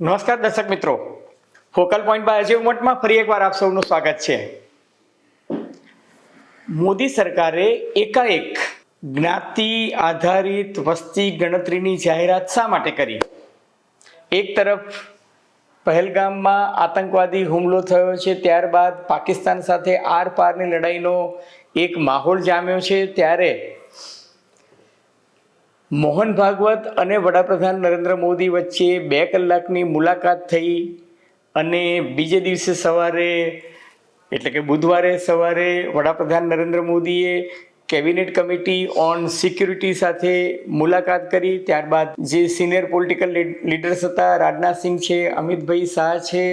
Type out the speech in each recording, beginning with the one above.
નમસ્કાર દર્શક મિત્રો. ફોકલ પોઈન્ટ બાય અજય ઉમટમાં ફરી એકવાર આપ સૌનું સ્વાગત છે. મોદી સરકારે એકાએક જ્ઞાતિ આધારિત વસ્તી ગણતરીની જાહેરાત શા માટે કરી? એક તરફ પહેલગામમાં આતંકવાદી હુમલો થયો છે, ત્યારબાદ પાકિસ્તાન સાથે આર પારની લડાઈનો એક માહોલ જામ્યો છે, ત્યારે મોહન ભાગવત અને વડાપ્રધાન નરેન્દ્ર મોદી વચ્ચે બે કલાકની મુલાકાત થઈ અને બીજે દિવસે સવારે, એટલે કે બુધવારે સવારે વડાપ્રધાન નરેન્દ્ર મોદીએ કેબિનેટ કમિટી ઓન સિક્યુરિટી સાથે મુલાકાત કરી. ત્યારબાદ જે સિનિયર પોલિટિકલ લીડર્સ હતા રાજનાથસિંહ છે, અમિતભાઈ શાહ છે,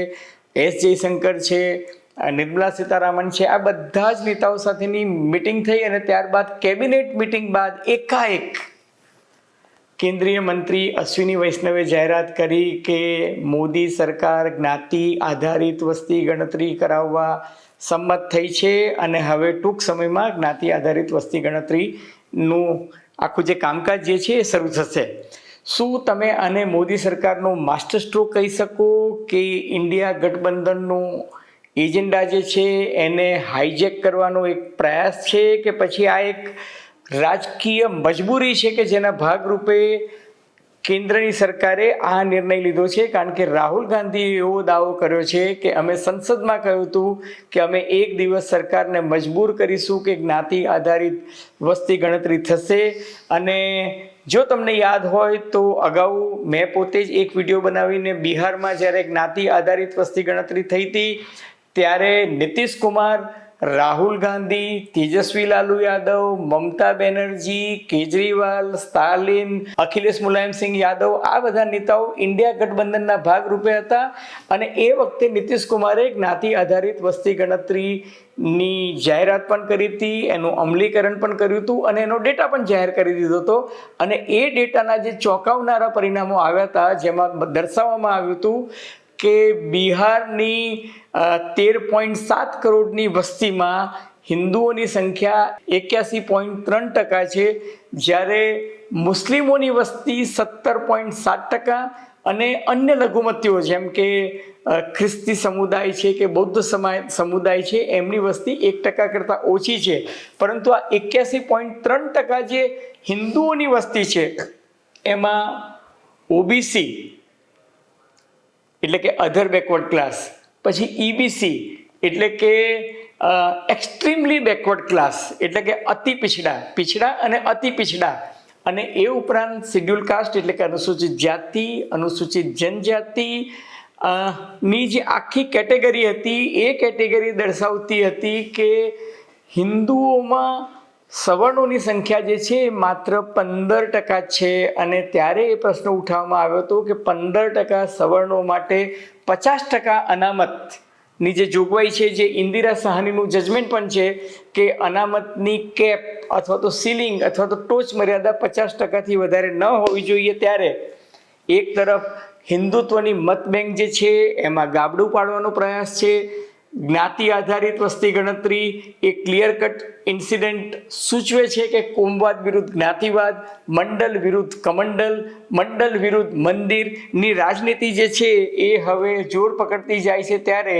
એસ જયશંકર છે નિર્મલા સીતારામન છે, આ બધા જ નેતાઓ સાથેની મિટિંગ થઈ અને ત્યારબાદ કેબિનેટ મિટિંગ બાદ એકાએક કેન્દ્રીય મંત્રી અશ્વિની વૈષ્ણવે જાહેરાત કરી કે મોદી સરકાર જ્ઞાતિ આધારિત વસ્તી ગણતરી કરાવવા સંમત થઈ છે અને હવે ટૂંક સમયમાં જ્ઞાતિ આધારિત વસ્તી ગણતરીનું આખું જે કામકાજ જે છે એ શરૂ થશે. શું તમે આને મોદી સરકારનો માસ્ટર સ્ટ્રોક કહી શકો કે ઇન્ડિયા ગઠબંધનનું એજન્ડા જે છે એને હાઈજેક કરવાનો એક પ્રયાસ છે કે પછી આ એક રાજકીય મજબૂરી છે કે જેના ભાગરૂપે કેન્દ્રની સરકારે આ નિર્ણય લીધો છે? કારણ કે રાહુલ ગાંધીએ એવો દાવો કર્યો છે કે અમે સંસદમાં કહ્યું હતું કે અમે એક દિવસ સરકારને મજબૂર કરીશું કે જ્ઞાતિ આધારિત વસ્તી ગણતરી થશે. અને જો તમને યાદ હોય તો અગાઉ મેં પોતે જ એક વીડિયો બનાવીને બિહારમાં જ્યારે જ્ઞાતિ આધારિત વસ્તી ગણતરી થઈ હતી, ત્યારે નીતિશ કુમાર રાહુલ ગાંધી, તેજસ્વી લાલુ યાદવ, મમતા બેનર્જી, કેજરીવાલ, સ્ટાલિન, અખિલેશ મુલાયમસિંહ યાદવ, આ બધા નેતાઓ ઇન્ડિયા ગઠબંધનના ભાગરૂપે હતા અને એ વખતે નીતિશ કુમારે જ્ઞાતિ આધારિત વસ્તી ગણતરીની જાહેરાત પણ કરી હતી, એનું અમલીકરણ પણ કર્યું હતું અને એનો ડેટા પણ જાહેર કરી દીધો હતો. અને એ ડેટાના જે ચોંકાવનારા પરિણામો આવ્યા હતા, જેમાં દર્શાવવામાં આવ્યું હતું કે બિહારની તેર પોઈન્ટ સાત કરોડની વસ્તીમાં હિન્દુઓની સંખ્યા એક્યાસી પોઈન્ટ ત્રણ ટકા છે, જ્યારે મુસ્લિમોની વસ્તી સત્તર પોઈન્ટ સાત ટકા અને અન્ય લઘુમતીઓ જેમ કે ખ્રિસ્તી સમુદાય છે કે બૌદ્ધ સમાય સમુદાય છે, એમની વસ્તી એક ટકા કરતાં ઓછી છે. પરંતુ આ એક્યાસી પોઈન્ટ ત્રણ ટકા જે હિન્દુઓની વસ્તી છે, એમાં ઓબીસી એટલે કે અધર બેકવર્ડ ક્લાસ પછી ઈબીસી એટલે કે એક્સ્ટ્રીમલી બેકવર્ડ ક્લાસ એટલે કે અતિ પિછડા, પીછડા અને અતિ પીછડા. અને એ ઉપરાંત શિડ્યુલ કાસ્ટ એટલે કે અનુસૂચિત જાતિ, અનુસૂચિત જનજાતિ ની જે આખી કેટેગરી હતી, એ કેટેગરી દર્શાવતી હતી કે હિન્દુઓમાં સવર્ણોની સંખ્યા જે છે એ માત્ર પંદર ટકા છે. અને ત્યારે એ પ્રશ્ન ઉઠાવવામાં આવ્યો હતો કે પંદર ટકા સવર્ણો માટે પચાસ ટકા અનામતની જે જોગવાઈ છે, જે ઇન્દિરા સહાનીનું જજમેન્ટ પણ છે કે અનામતની કેપ અથવા તો સીલિંગ અથવા તો ટોચ મર્યાદા પચાસ ટકાથી વધારે ન હોવી જોઈએ ત્યારે એક તરફ હિન્દુત્વની મત બેંક જે છે, એમાં ગાબડું પાડવાનો પ્રયાસ છે. જ્ઞાતિ આધારિત વસ્તી ગણતરી એ ક્લિયર કટ ઇન્સિડન્ટ સૂચવે છે કે કોમવાદ વિરુદ્ધ જ્ઞાતિવાદ, મંડલ વિરુદ્ધ કમંડલ, મંડલ વિરુદ્ધ મંદિરની રાજનીતિ જે છે એ હવે જોર પકડતી જાય છે ત્યારે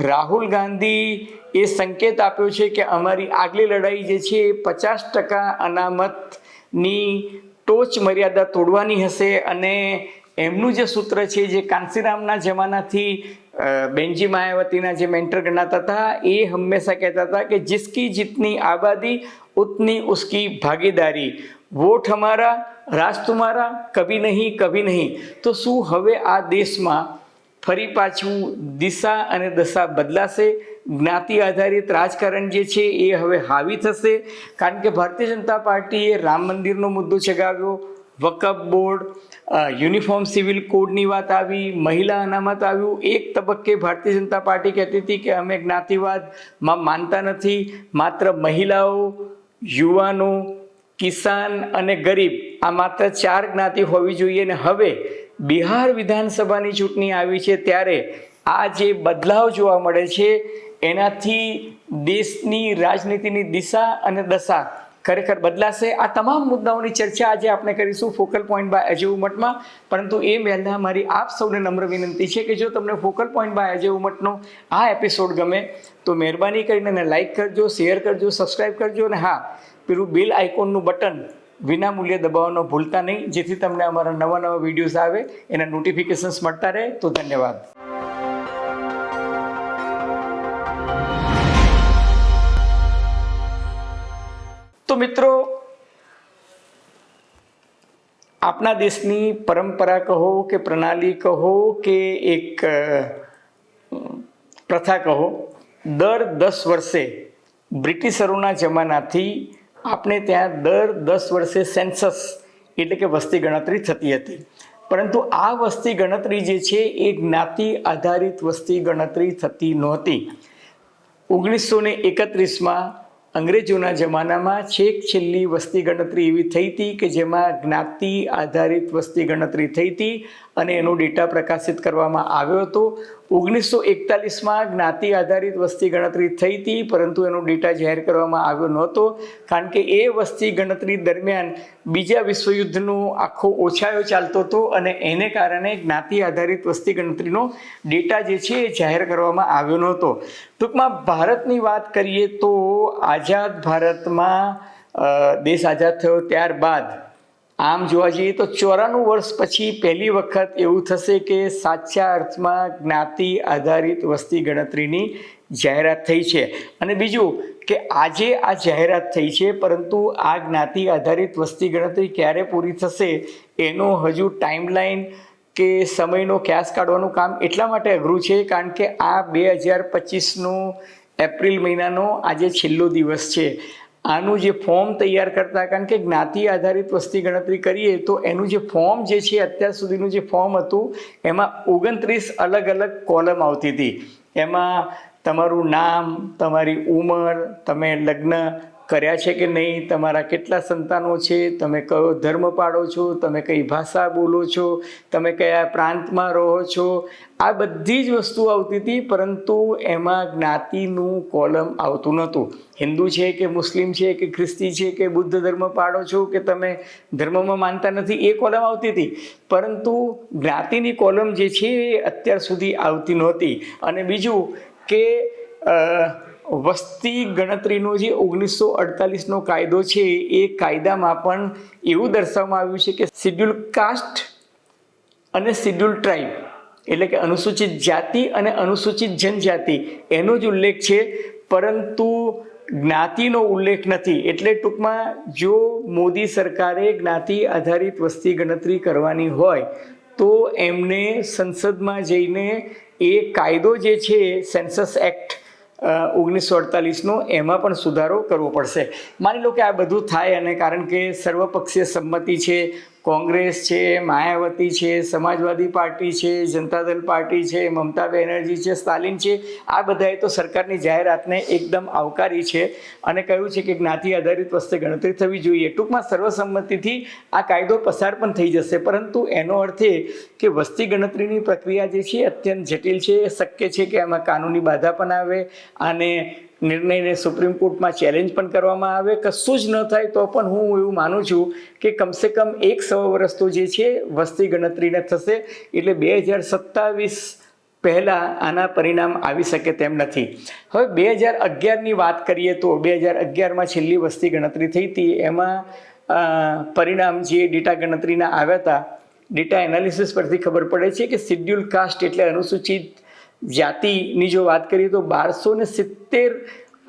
રાહુલ ગાંધી એ સંકેત આપ્યો છે કે અમારી આગલી લડાઈ જે છે એ પચાસ ટકા અનામતની ટોચ મર્યાદા તોડવાની હશે અને એમનું જે સૂત્ર છે, જે કાંસીરામના જમાનાથી બેનજી માયાવતીના જે મેન્ટર ગણાતા હતા, એ હંમેશા કહેતા હતા કે જિસકી જીતની આબાદી, ઉતની ઉસકી ભાગીદારી. વોટ હમારા રાજ તુમારા, કભી નહીં કભી નહીં. તો શું હવે આ દેશમાં ફરી પાછું દિશા અને દશા બદલાશે? જ્ઞાતિ આધારિત રાજકારણ જે છે, એ હવે હાવી થશે? કારણ કે ભારતીય જનતા પાર્ટીએ રામ મંદિરનો મુદ્દો ચગાવ્યો વકફ બોર્ડ યુનિફોર્મ સિવિલ કોડની વાત આવી, મહિલા અનામત આવ્યું. એક તબક્કે ભારતીય જનતા પાર્ટી કહેતી હતી કે અમે જ્ઞાતિવાદમાં માનતા નથી. માત્ર મહિલાઓ, યુવાનો, કિસાન અને ગરીબ, આ માત્ર ચાર જ્ઞાતિ હોવી જોઈએ. ને હવે બિહાર વિધાનસભાની ચૂંટણી આવી છે ત્યારે આ જે બદલાવ જોવા મળે છે, એનાથી દેશની રાજનીતિની દિશા અને દશા ખરેખર બદલાશે. આ તમામ મુદ્દાઓની ચર્ચા આજે આપણે કરીશું ફોકલ પોઈન્ટ બાય અજય ઉમટમાં. પરંતુ એ પહેલાં મારી આપ સૌને નમ્ર વિનંતી છે કે જો તમને ફોકલ પોઈન્ટ બાય અજય ઉમટનો આ એપિસોડ ગમે, તો મહેરબાની કરીને એને લાઇક કરજો શેર કરજો સબસ્ક્રાઈબ કરજો અને હા, પેલું બિલ આઇકોનનું બટન વિના મૂલ્યે દબાવવાનો ભૂલતા નહીં. જેથી તમને અમારા નવા નવા વિડીયોઝ આવે, એના નોટિફિકેશન્સ મળતા રહે. તો ધન્યવાદ. તો મિત્રો આપણા દેશની પરંપરા કહો કે પ્રણાલી કહો કે એક પ્રથા કહો, દર દસ વર્ષે બ્રિટિશરોના જમાનાથી આપણે ત્યાં દર દસ વર્ષે સેન્સસ એટલે કે વસ્તી ગણતરી થતી હતી. પરંતુ આ વસ્તી ગણતરી જે છે એ જ્ઞાતિ આધારિત વસ્તી ગણતરી થતી નહોતી. ઓગણીસો ને એકત્રીસમાં અંગ્રેજોના જમાનામાં છેક છેલ્લી વસ્તી ગણતરી એવી થઈ હતી કે જેમાં જ્ઞાતિ આધારિત વસ્તી ગણતરી થઈ હતી અને એનો ડેટા પ્રકાશિત કરવામાં આવ્યો હતો. ઓગણીસો એકતાલીસમાં જ્ઞાતિ આધારિત વસ્તી ગણતરી થઈ હતી, પરંતુ એનો ડેટા જાહેર કરવામાં આવ્યો નહોતો, કારણ કે એ વસ્તી ગણતરી દરમિયાન બીજા વિશ્વયુદ્ધનો આખો ઓછાયો ચાલતો હતો અને એને કારણે જ્ઞાતિ આધારિત વસ્તી ગણતરીનો ડેટા જે છે એ જાહેર કરવામાં આવ્યો નહોતો. ટૂંકમાં ભારતની વાત કરીએ તો આઝાદ ભારતમાં દેશ આઝાદ થયો ત્યારબાદ આમ જોવા જઈએ તો ચોરાણું વર્ષ પછી પહેલી વખત એવું થશે કે સાચા અર્થમાં જ્ઞાતિ આધારિત વસ્તી ગણતરીની જાહેરાત થઈ છે. અને બીજું કે આજે આ જાહેરાત થઈ છે, પરંતુ આ જ્ઞાતિ આધારિત વસ્તી ગણતરી ક્યારે પૂરી થશે એનો હજુ ટાઈમલાઈન કે સમયનો ક્યાસ કાઢવાનું કામ એટલા માટે અઘરું છે, કારણ કે આ બે હજાર પચીસનું એપ્રિલ મહિનાનો આજે છેલ્લો દિવસ છે. આનું જે ફોર્મ તૈયાર કરતા, કારણ કે જ્ઞાતિ આધારિત વસ્તી ગણતરી કરીએ, તો એનું જે ફોર્મ જે છે, અત્યાર સુધીનું જે ફોર્મ હતું, એમાં ઓગણત્રીસ અલગ અલગ કોલમ આવતી હતી. એમાં તમારું નામ, તમારી ઉંમર, તમે લગ્ન કર્યા છે કે નહીં, તમારા કેટલા સંતાનો છે, તમે કયો ધર્મ પાડો છો, તમે કઈ ભાષા બોલો છો, તમે કયા પ્રાંતમાં રહો છો, આ બધી જ વસ્તુ આવતી હતી, પરંતુ એમાં જ્ઞાતિનું કોલમ આવતું નહોતું. હિન્દુ છે કે મુસ્લિમ છે કે ખ્રિસ્તી છે કે બુદ્ધ ધર્મ પાડો છો કે તમે ધર્મમાં માનતા નથી, એ કોલમ આવતી હતી. પરંતુ જ્ઞાતિની કોલમ જે છે એ અત્યાર સુધી આવતી નહોતી. અને બીજું કે વસ્તી ગણતરીનો જે ઓગણીસો અડતાલીસનો કાયદો છે, એ કાયદામાં પણ એવું દર્શાવવામાં આવ્યું છે કે શિડ્યુલ કાસ્ટ અને શિડ્યુલ ટ્રાઇબ, એટલે કે અનુસૂચિત જાતિ અને અનુસૂચિત જનજાતિ, એનો જ ઉલ્લેખ છે. પરંતુ જ્ઞાતિનો ઉલ્લેખ નથી. એટલે ટૂંકમાં જો મોદી સરકારે જ્ઞાતિ આધારિત વસ્તી ગણતરી કરવાની હોય, તો એમને સંસદમાં જઈને એ કાયદો જે છે સેન્સસ એક્ટ ઓગણીસો અડતાલીસનો એમાં પણ સુધારો કરવો પડશે. માની લો કે આ બધું થાય અને કારણ કે સર્વપક્ષીય સંમતિ છે કોંગ્રેસ છે, માયાવતી છે, સમાજવાદી પાર્ટી છે જનતા દળ પાર્ટી છે, મમતા બેનર્જી છે, સ્ટાલિન છે, આ બધાએ તો સરકારની જાહેરાતને એકદમ આવકારી છે અને કહ્યું છે કે જ્ઞાતિ આધારિત વસ્તે ગણતરી થવી જોઈએ. ટૂંકમાં સર્વસંમતિથી આ કાયદો પસાર પણ થઈ જશે. પરંતુ એનો અર્થ એ કે વસ્તી ગણતરીની પ્રક્રિયા જે છે અત્યંત જટિલ છે. શક્ય છે કે એમાં કાનૂની બાધા પણ આવે અને નિર્ણયને સુપ્રીમ કોર્ટમાં ચેલેન્જ પણ કરવામાં આવે, કશું જ ન થાય તો પણ હું એવું માનું છું કે કમસે કમ એક સવા વર્ષ તો જે છે, વસ્તી ગણતરીને થશે. એટલે બે હજાર સત્તાવીસ પહેલાં આના પરિણામ આવી શકે તેમ નથી. હવે બે હજાર અગિયારની વાત કરીએ તો બે હજાર અગિયારમાં છેલ્લી વસ્તી ગણતરી થઈ હતી. એમાં પરિણામ જે ડેટા ગણતરીના આવ્યા હતા ડેટા એનાલિસિસ પરથી ખબર પડે છે કે શિડ્યુલ કાસ્ટ એટલે અનુસૂચિત જાતિની જો વાત કરીએ તો બારસો ને સિત્તેર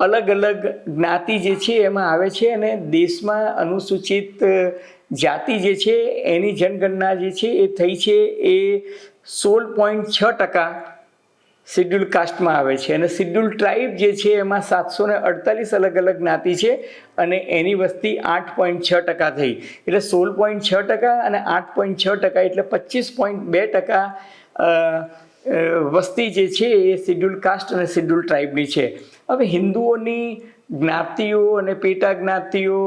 અલગ અલગ જ્ઞાતિ જે છે એમાં આવે છે અને દેશમાં અનુસૂચિત જાતિ જે છે એની જનગણના જે છે એ થઈ છે એ સોળ પોઈન્ટ છ ટકા શિડ્યુલ કાસ્ટમાં આવે છે અને શિડ્યુલ ટ્રાઇબ જે છે એમાં સાતસો ને અડતાલીસ અલગ અલગ જ્ઞાતિ છે અને એની વસ્તી આઠ પોઈન્ટ છ ટકા થઈ. એટલે સોળ પોઈન્ટ છ ટકા અને આઠ પોઈન્ટ છ ટકા એટલે પચીસ પોઈન્ટ બે ટકા વસ્તી જે છે એ શિડ્યુલ કાસ્ટ અને શિડ્યુલ ટ્રાઇબની છે. હવે હિન્દુઓની જ્ઞાતિઓ અને પેટા જ્ઞાતિઓ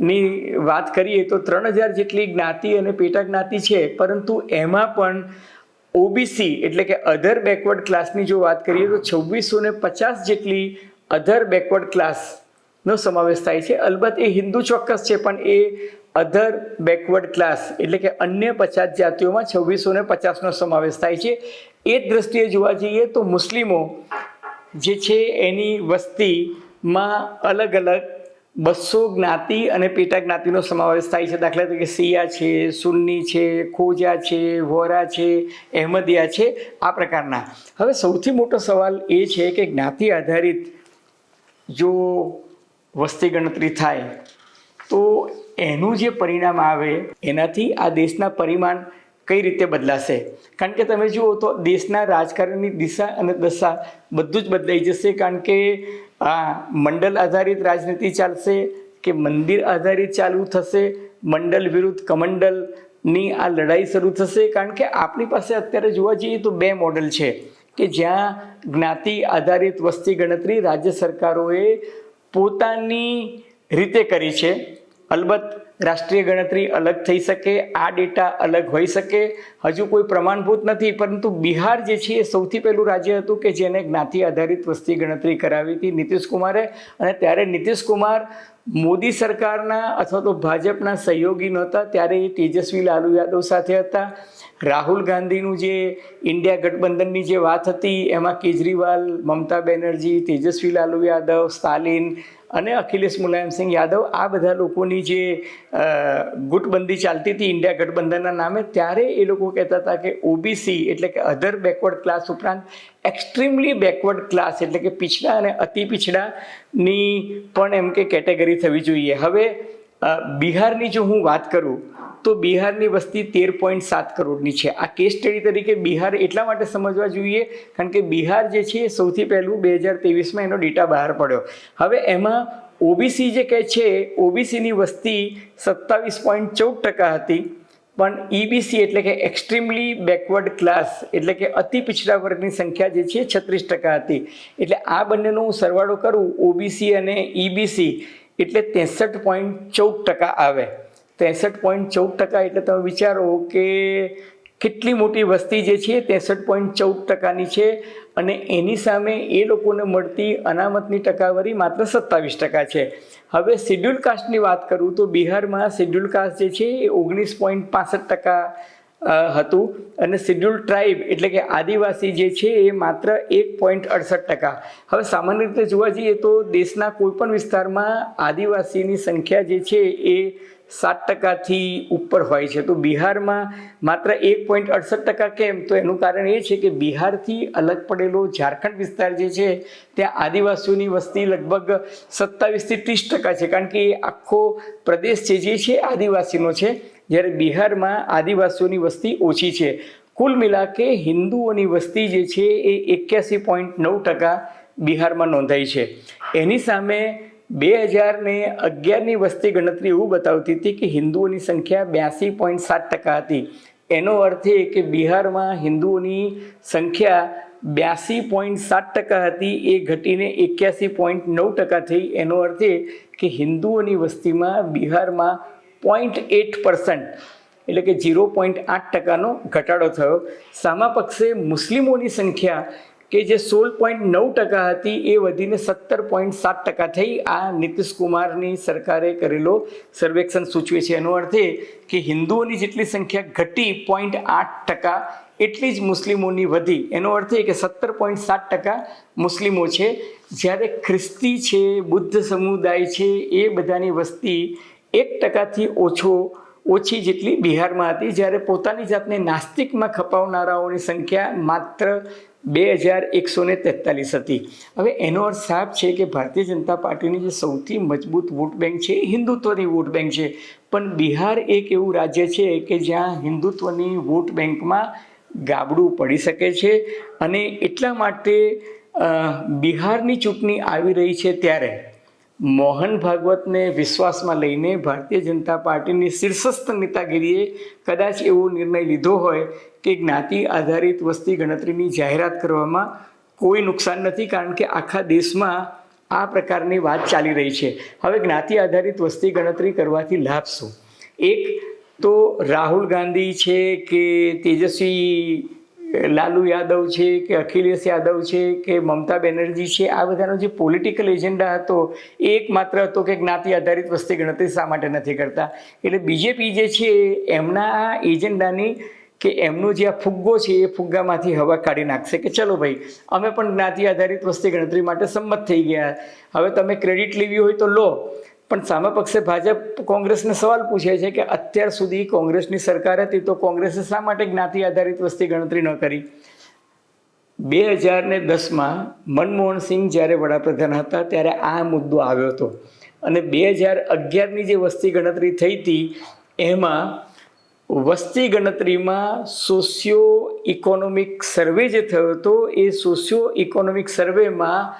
ની વાત કરીએ તો ત્રણ હજાર જેટલી જ્ઞાતિ અને પેટા જ્ઞાતિ છે, પરંતુ એમાં પણ ઓબીસી એટલે કે અધર બેકવર્ડ ક્લાસની જો વાત કરીએ તો છવ્વીસો ને પચાસ જેટલી અધર બેકવર્ડ ક્લાસ નો સમાવેશ થાય છે. અલબત્ત એ હિન્દુ ચોક્કસ છે, પણ એ અધર બેકવર્ડ ક્લાસ એટલે કે અન્ય પછાત જાતિઓમાં છવ્વીસો ને પચાસનો સમાવેશ થાય છે. એ જ દ્રષ્ટિએ જોવા જઈએ તો મુસ્લિમો જે છે એની વસ્તીમાં અલગ અલગ બસો જ્ઞાતિ અને પેટા જ્ઞાતિનો સમાવેશ થાય છે. દાખલા તરીકે સિયા છે, સુન્ની છે, ખોજા છે, વોરા છે, અહેમદિયા છે, આ પ્રકારના. હવે સૌથી મોટો સવાલ એ છે કે જ્ઞાતિ આધારિત જો વસ્તી ગણતરી થાય તો એનું જે પરિણામ આવે, એનાથી આ દેશના પરિમાણ કઈ રીતે બદલાશે? કારણ કે તમે જુઓ તો દેશના રાજકારણની દિશા અને દશા બધું જ બદલાઈ જશે, કારણ કે આ મંડળ આધારિત રાજનીતિ ચાલશે કે મંદિર આધારિત ચાલુ થશે મંડળ વિરુદ્ધ કમંડલની આ લડાઈ શરૂ થશે. કારણ કે આપણી પાસે અત્યારે જોવા જઈએ તો બે મોડલ છે કે જ્યાં જ્ઞાતિ આધારિત વસ્તી ગણતરી રાજ્ય સરકારોએ પોતાની રીતે કરી છે. અલબત્ત રાષ્ટ્રીય ગણતરી અલગ થઈ શકે, આ ડેટા અલગ હોઈ શકે. હજુ કોઈ પ્રમાણભૂત નથી, પરંતુ બિહાર જે છે એ સૌથી પહેલું રાજ્ય હતું કે જેને જ્ઞાતિ આધારિત વસ્તી ગણતરી કરાવી હતી નીતિશકુમારે અને ત્યારે નીતિશ કુમાર મોદી સરકારના અથવા તો ભાજપના સહયોગી નહોતા. ત્યારે એ તેજસ્વી લાલુ યાદવ સાથે હતા. રાહુલ ગાંધીનું જે ઇન્ડિયા ગઠબંધનની જે વાત હતી, એમાં કેજરીવાલ, મમતા બેનર્જી, તેજસ્વી લાલુ યાદવ, સ્ટાલિન અને અખિલેશ મુલાયમસિંહ યાદવ આ બધા લોકોની જે ગુટબંધી ચાલતી હતી, ઇન્ડિયા ગઠબંધનના નામે, ત્યારે એ લોકો કહેતા હતા કે ઓબીસી એટલે કે અધર બેકવર્ડ ક્લાસ ઉપરાંત એક્સ્ટ્રીમલી બેકવર્ડ ક્લાસ એટલે કે પીછડા અને અતિ પીછડાની પણ એમ કે કેટેગરી થવી જોઈએ. હવે બિહારની જો હું વાત કરું તો બિહારની વસ્તી તેર પોઈન્ટ સાત કરોડની છે. આ કેસ સ્ટડી તરીકે બિહાર એટલા માટે સમજવા જોઈએ, કારણ કે બિહાર જે છે એ સૌથી પહેલું બે હજાર ત્રેવીસમાં એનો ડેટા બહાર પડ્યો. હવે એમાં ઓબીસી જે કહે છે ઓબીસીની વસ્તી સત્તાવીસ પોઈન્ટ ચૌદ ટકા હતી, પણ ઈબીસી એટલે કે એક્સ્ટ્રીમલી બેકવર્ડ ક્લાસ એટલે કે અતિ પિછડા વર્ગની સંખ્યા જે છે છત્રીસ ટકા હતી. એટલે આ બંનેનો હું સરવાળો કરું ઓબીસી અને ઈબીસી એટલે ત્રેસઠ પોઈન્ટ ચૌદ ટકા આવે. ત્રેસઠ પોઈન્ટ ચૌદ ટકા એટલે તમે વિચારો કે કેટલી મોટી વસ્તી જે છે ત્રેસઠ પોઈન્ટ ચૌદ ટકાની છે અને એની સામે એ લોકોને મળતી અનામતની ટકાવારી માત્ર સત્તાવીસ ટકા છે. હવે શિડ્યુલ કાસ્ટની વાત કરું તો બિહારમાં શિડ્યુલ કાસ્ટ જે છે એ ઓગણીસ પોઈન્ટ પાસઠ ટકા હતું અને શિડ્યુલ ટ્રાઇબ એટલે કે આદિવાસી જે છે એ માત્ર એક પોઈન્ટ અડસઠ ટકા. હવે સામાન્ય રીતે જોવા જઈએ તો દેશના કોઈપણ વિસ્તારમાં આદિવાસીની સંખ્યા જે છે એ સાત ટકાથી ઉપર હોય છે. તો બિહારમાં માત્ર એક પોઈન્ટ અડસઠ ટકા કેમ? તો એનું કારણ એ છે કે બિહારથી અલગ પડેલો ઝારખંડ વિસ્તાર જે છે, ત્યાં આદિવાસીઓની વસ્તી લગભગ સત્તાવીસથી ત્રીસ ટકા છે. કારણ કે આખો પ્રદેશ છે જે છે, આદિવાસીનો છે. જ્યારે બિહારમાં આદિવાસીઓની વસ્તી ઓછી છે. કુલ મિલાકે હિન્દુઓની વસ્તી જે છે, એ એક્યાસી પોઈન્ટ નવ ટકા બિહારમાં નોંધાઈ છે. એની સામે બે હજાર ને અગિયારની વસ્તી ગણતરી એવું બતાવતી હતી કે હિન્દુઓની સંખ્યા બ્યાસી પોઈન્ટ સાત ટકા હતી. એનો અર્થ એ કે બિહારમાં હિન્દુઓની સંખ્યા બ્યાસી પોઈન્ટ સાત ટકા હતી, એ ઘટીને એક્યાસી પોઈન્ટ નવ ટકા થઈ. એનો અર્થ એ કે હિન્દુઓની વસ્તીમાં બિહારમાં પોઈન્ટ એટ પર્સન્ટ, એટલે કે ઝીરો પોઈન્ટ આઠ ટકાનો ઘટાડો થયો. સામા પક્ષે મુસ્લિમોની સંખ્યા કે જે સોળ પોઈન્ટ નવ ટકા હતી એ વધીને સત્તર પોઈન્ટ સાત ટકા થઈ. આ નીતિશ કુમારની સરકારે કરેલો સર્વેક્ષણ સૂચવે છે. એનો અર્થ એ કે હિન્દુઓની જેટલી સંખ્યા ઘટી પોઈન્ટ આઠ ટકા, એટલી જ મુસ્લિમોની વધી. એનો અર્થ એ કે સત્તર પોઈન્ટ સાત ટકા મુસ્લિમો છે. જ્યારે ખ્રિસ્તી છે, બુદ્ધ સમુદાય છે, એ બધાની વસ્તી એક ટકાથી ઓછો, ઓછી જેટલી બિહારમાં હતી. જ્યારે પોતાની જાતને નાસ્તિકમાં ખપાવનારાઓની સંખ્યા માત્ર બે હજાર એકસો ને તેતાલીસ હતી. હવે એનો અર્થ સાફ છે કે ભારતીય જનતા પાર્ટીની જે સૌથી મજબૂત વોટ બેંક છે એ હિન્દુત્વની વોટ બેંક છે. પણ બિહાર એક એવું રાજ્ય છે કે જ્યાં હિન્દુત્વની વોટ બેંકમાં ગાબડું પડી શકે છે અને એટલા માટે બિહારની ચૂંટણી આવી રહી છે ત્યારે મોહન ભાગવતને વિશ્વાસમાં લઈને ભારતીય જનતા પાર્ટીની શીર્ષસ્થ નેતાગીરીએ કદાચ એવો નિર્ણય લીધો હોય કે જ્ઞાતિ આધારિત વસ્તી ગણતરીની જાહેરાત કરવામાં કોઈ નુકસાન નથી, કારણ કે આખા દેશમાં આ પ્રકારની વાત ચાલી રહી છે. હવે જ્ઞાતિ આધારિત વસ્તી ગણતરી કરવાથી લાભ શું? એક તો રાહુલ ગાંધી છે કે તેજસ્વી લાલુ યાદવ છે, કે અખિલેશ યાદવ છે, કે મમતા બેનર્જી છે, આ બધાનો જે પોલિટિકલ એજન્ડા હતો, એ એકમાત્ર હતો કે જ્ઞાતિ આધારિત વસ્તી ગણતરી શા માટે નથી કરતા? એટલે બીજેપી જે છે, એમના એજન્ડાની કે એમનો જે આ ફુગ્ગો છે, એ ફુગ્ગામાંથી હવા કાઢી નાખશે કે ચલો ભાઈ, અમે પણ જ્ઞાતિ આધારિત વસ્તી ગણતરી માટે સંમત થઈ ગયા. હવે તમે ક્રેડિટ લેવી હોય તો લો. પણ સામે પક્ષે ભાજપ કોંગ્રેસને સવાલ પૂછે છે કે અત્યાર સુધી કોંગ્રેસની સરકાર હતી તો કોંગ્રેસે શા માટે જ્ઞાતિ આધારિત વસ્તી ગણતરી ન કરી? બે હજાર ને દસમાં મનમોહન સિંહ જ્યારે વડાપ્રધાન હતા ત્યારે આ મુદ્દો આવ્યો હતો. અને બે હજાર અગિયારની જે વસ્તી ગણતરી થઈ હતી, એમાં વસ્તી ગણતરીમાં સોશિયો ઇકોનોમિક સર્વે જે થયો હતો, એ સોશિયો ઇકોનોમિક સર્વેમાં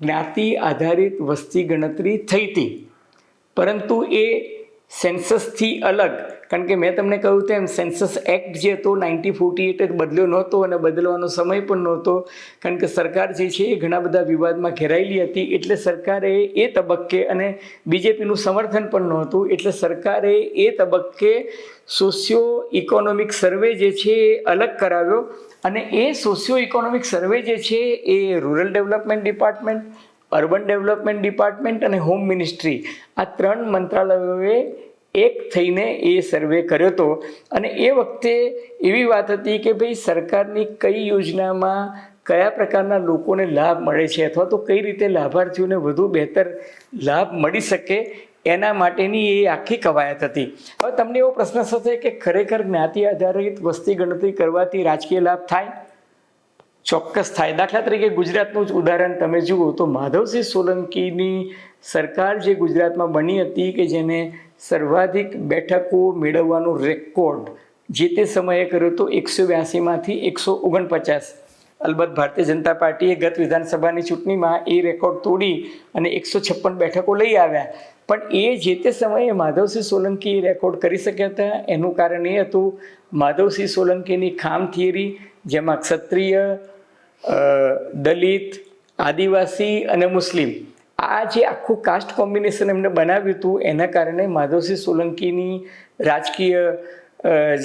જ્ઞાતિ આધારિત વસ્તી ગણતરી થઈ હતી. પરંતુ એ સેન્સસથી અલગ. કારણ કે મેં તમને કહ્યું તેમ, સેન્સસ એક્ટ જે હતો નાઇન્ટી ફોર્ટી એટ બદલ્યો નહોતો અને બદલવાનો સમય પણ નહોતો. કારણ કે સરકાર જે છે એ ઘણા બધા વિવાદમાં ઘેરાયેલી હતી. એટલે સરકારે એ તબક્કે અને બીજેપીનું સમર્થન પણ નહોતું. એટલે સરકારે એ તબક્કે સોશિયો ઇકોનોમિક સર્વે જે છે એ અલગ કરાવ્યો અને એ સોશિયો ઇકોનોમિક સર્વે જે છે એ rural development department urban development department અને હોમ મિનિસ્ટ્રી આ ત્રણ મંત્રાલયોએ એક થઈને એ સર્વે કર્યો હતો. અને એ વખતે એવી વાત હતી કે ભાઈ સરકારની કઈ યોજનામાં કયા પ્રકારના લોકોને લાભ મળે છે અથવા તો કઈ રીતે લાભાર્થીઓને વધુ બહેતર લાભ મળી શકે એના માટેની એ આખી કવાયત હતી. હવે તમને એવો પ્રશ્ન થશે કે ખરેખર જ્ઞાતિ આધારિત વસ્તી ગણતરી કરવાથી રાજકીય લાભ થાય? ચોક્કસ થાય. દાખલા તરીકે ગુજરાતનું જ ઉદાહરણ તમે જુઓ તો માધવસિંહ સોલંકીની સરકાર જે ગુજરાતમાં બની હતી કે જેને સર્વાધિક બેઠકો મેળવવાનો રેકોર્ડ જે તે સમયે કર્યો હતો એકસો બ્યાસીમાંથી એકસો ઓગણપચાસ. અલબત્ત ભારતીય જનતા પાર્ટીએ ગત વિધાનસભાની ચૂંટણીમાં એ રેકોર્ડ તોડી અને એકસો છપ્પન બેઠકો લઈ આવ્યા. પણ એ જે તે સમયે માધવસિંહ સોલંકી રેકોર્ડ કરી શક્યા હતા, એનું કારણ એ હતું માધવસિંહ સોલંકીની ખામ થિયરી જેમાં ક્ષત્રિય દલિત, આદિવાસી અને મુસ્લિમ. આ જે આખું કાસ્ટ કોમ્બિનેશન એમને બનાવ્યું હતું, એના કારણે માધવસિંહ સોલંકીની રાજકીય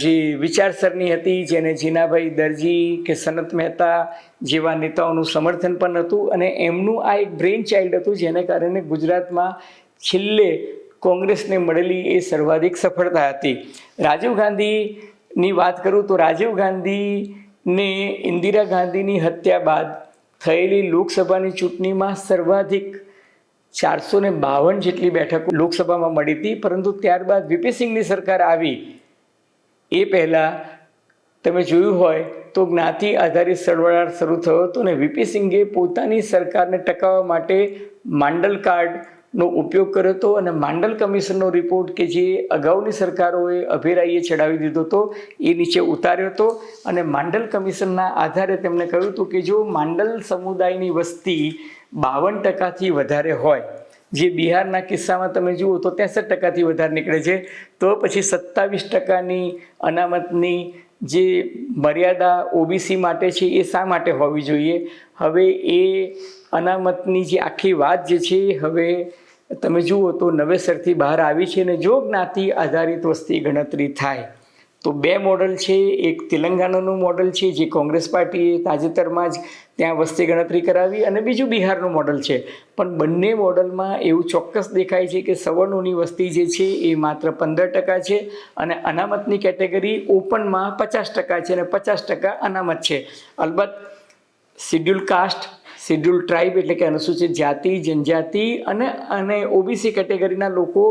જે વિચારસરણી હતી, જેને જીનાભાઈ દરજી કે સનત મહેતા જેવા નેતાઓનું સમર્થન પણ હતું અને એમનું આ એક બ્રેઇન ચાઇલ્ડ હતું, જેને કારણે ગુજરાતમાં છેલ્લે કોંગ્રેસને મળેલી એ સર્વાધિક સફળતા હતી. રાજીવ ગાંધીની વાત કરું તો રાજીવ ગાંધીને ઇન્દિરા ગાંધીની હત્યા બાદ થયેલી લોકસભાની ચૂંટણીમાં સર્વાધિક ચારસો ને બાવન જેટલી બેઠકો લોકસભામાં મળી હતી. પરંતુ ત્યારબાદ વીપી સિંહની સરકાર આવી. એ પહેલાં તમે જોયું હોય તો જ્ઞાતિ આધારિત સળવળાટ શરૂ થયો હતો અને વીપી સિંઘે પોતાની સરકારને ટકાવવા માટે માંડલ કાર્ડનો ઉપયોગ કર્યો હતો અને માંડલ કમિશનનો રિપોર્ટ કે જે અગાઉની સરકારોએ અભેરાઈએ ચડાવી દીધો હતો એ નીચે ઉતાર્યો હતો. અને માંડલ કમિશનના આધારે તેમણે કહ્યું હતું કે જો માંડલ સમુદાયની વસ્તી બાવન ટકાથી વધારે હોય, જે બિહારના કિસ્સામાં તમે જુઓ તો ત્રેસઠ ટકાથી વધારે નીકળે છે, તો પછી સત્તાવીસ ટકાની અનામતની જે મર્યાદા ઓબીસી માટે છે, એ શા માટે હોવી જોઈએ? હવે એ અનામતની જે આખી વાત જે છે, હવે તમે જુઓ તો નવેસરથી બહાર આવી છે અને જો જ્ઞાતિ આધારિત વસ્તી ગણતરી થાય તો બે મોડલ છે, એક તેલંગાણાનું મોડલ છે, જે કોંગ્રેસ પાર્ટીએ તાજેતરમાં જ ત્યાં વસ્તી ગણતરી કરાવી અને બીજું બિહારનું મોડલ છે. પણ બંને મોડલમાં એવું ચોક્કસ દેખાય છે કે સવર્ણોની વસ્તી જે છે એ માત્ર પંદર ટકા છે અને અનામતની કેટેગરી ઓપનમાં પચાસ ટકા છે અને પચાસ ટકા અનામત છે. અલબત્ત શિડ્યુલ કાસ્ટ શિડ્યુલ ટ્રાઇબ એટલે કે અનુસૂચિત જાતિ, જનજાતિ અને અને ઓબીસી કેટેગરીના લોકો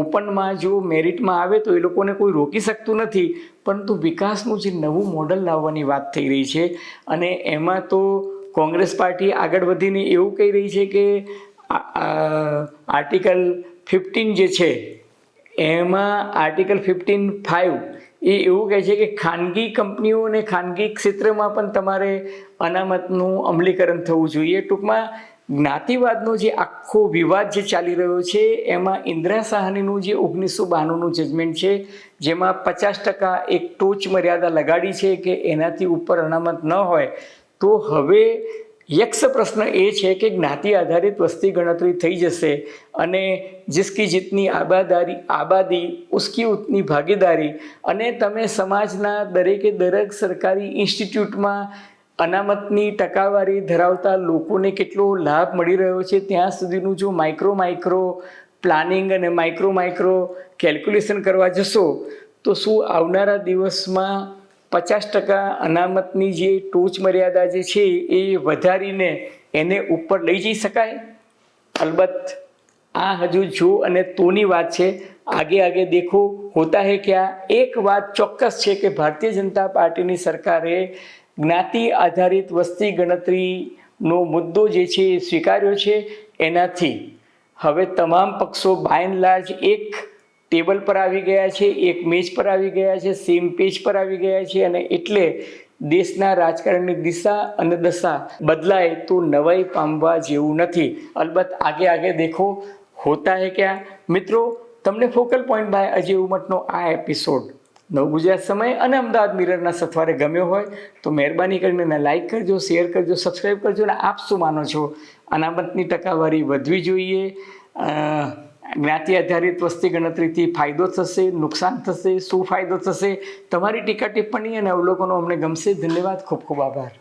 ઓપનમાં જો મેરિટમાં આવે તો એ લોકોને કોઈ રોકી શકતું નથી. પરંતુ વિકાસનું જે નવું મોડલ લાવવાની વાત થઈ રહી છે અને એમાં તો કોંગ્રેસ પાર્ટી આગળ વધીને એવું કહી રહી છે કે આર્ટિકલ ફિફ્ટીન જે છે, એમાં આર્ટિકલ ફિફ્ટીન ફાઇવ એ એવું કહે છે કે ખાનગી કંપનીઓ અને ખાનગી ક્ષેત્રમાં પણ તમારે અનામતનું અમલીકરણ થવું જોઈએ. ટૂંકમાં જ્ઞાતિવાદનો જે આખો વિવાદ જે ચાલી રહ્યો છે, એમાં ઇન્દિરા સાહનીનું જે ઓગણીસો બાણુંનું જજમેન્ટ છે, જેમાં પચાસ ટકા એક ટોચ મર્યાદા લગાડી છે કે એનાથી ઉપર અનામત ન હોય, તો હવે યક્ષ પ્રશ્ન એ છે કે જ્ઞાતિ આધારિત વસ્તી ગણતરી થઈ જશે અને જિસકી જીતની આબાદારી આબાદી, ઉસકી ઉતની ભાગીદારી અને તમે સમાજના દરેકે દરેક સરકારી ઇન્સ્ટિટ્યૂટમાં અનામતની ટકાવારી ધરાવતા લોકોને કેટલો લાભ મળી રહ્યો છે? ત્યાં સુધીનું જો માઇક્રો માઇક્રો પ્લાનિંગ અને માઇક્રો માઇક્રો કેલ્ક્યુલેશન કરવા જશો, તો શું આવનારા દિવસમાં પચાસ ટકા અનામતની જે ટોચ મર્યાદા જે છે એ વધારીને એને ઉપર લઈ જઈ શકાય? અલબત્ત આ હજુ જો અને તોની વાત છે, આગે આગે દેખો, હોતા હે ક્યાં? એક વાત ચોક્કસ છે કે ભારતીય જનતા પાર્ટીની સરકારે જ્ઞાતિ આધારિત વસ્તી ગણતરીનો મુદ્દો જે છે એ સ્વીકાર્યો છે, એનાથી. હવે તમામ પક્ષો બાય એન્ડ લાર્જ એક ટેબલ પર આવી ગયા છે, એક મેચ પર આવી ગયા છે સેમ પેજ પર આવી ગયા છે અને એટલે દેશના રાજકારણની દિશા અને દશા બદલાય તો નવાઈ પામવા જેવું નથી. અલબત્ત આગે આગે દેખો, હોતા હે ક્યાં? મિત્રો, તમને ફોકલ પોઈન્ટ બાય અજય ઉમટનો આ એપિસોડ નવ ગુજરાત સમય અને અમદાવાદ મિરરના સથવારે ગમ્યો હોય તો મહેરબાની કરીને એને લાઈક કરજો શેર કરજો સબસ્ક્રાઈબ કરજો અને આપ શું માનો છો? અનામતની ટકાવારી વધવી જોઈએ. જ્ઞાતિ આધારિત વસ્તી ગણતરીથી ફાયદો થશે, નુકસાન થશે, શું ફાયદો થશે? તમારી ટીકા ટિપ્પણી અને અવલોકનો અમને ગમશે. ધન્યવાદ. ખૂબ ખૂબ આભાર.